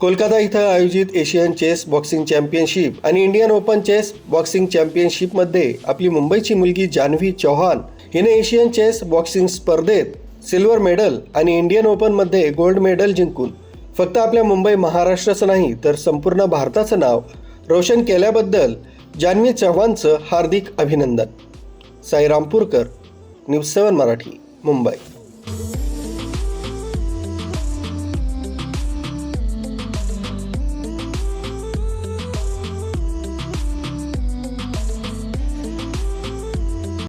कोलकाता इथं आयोजित Asian chess boxing championship आणि इंडियन ओपन चेस बॉक्सिंग चॅम्पियनशिपमध्ये आपली मुंबईची मुलगी जान्हवी चौहान हिने एशियन चेस बॉक्सिंग स्पर्धेत सिल्वर मेडल आणि इंडियन ओपनमध्ये गोल्ड मेडल जिंकून फक्त आपल्या मुंबई महाराष्ट्राचं नाही तर संपूर्ण भारताचं नाव रोशन केल्याबद्दल जान्हवी चव्हाणचं हार्दिक अभिनंदन. Sairampurkar news seven Marathi Mumbai.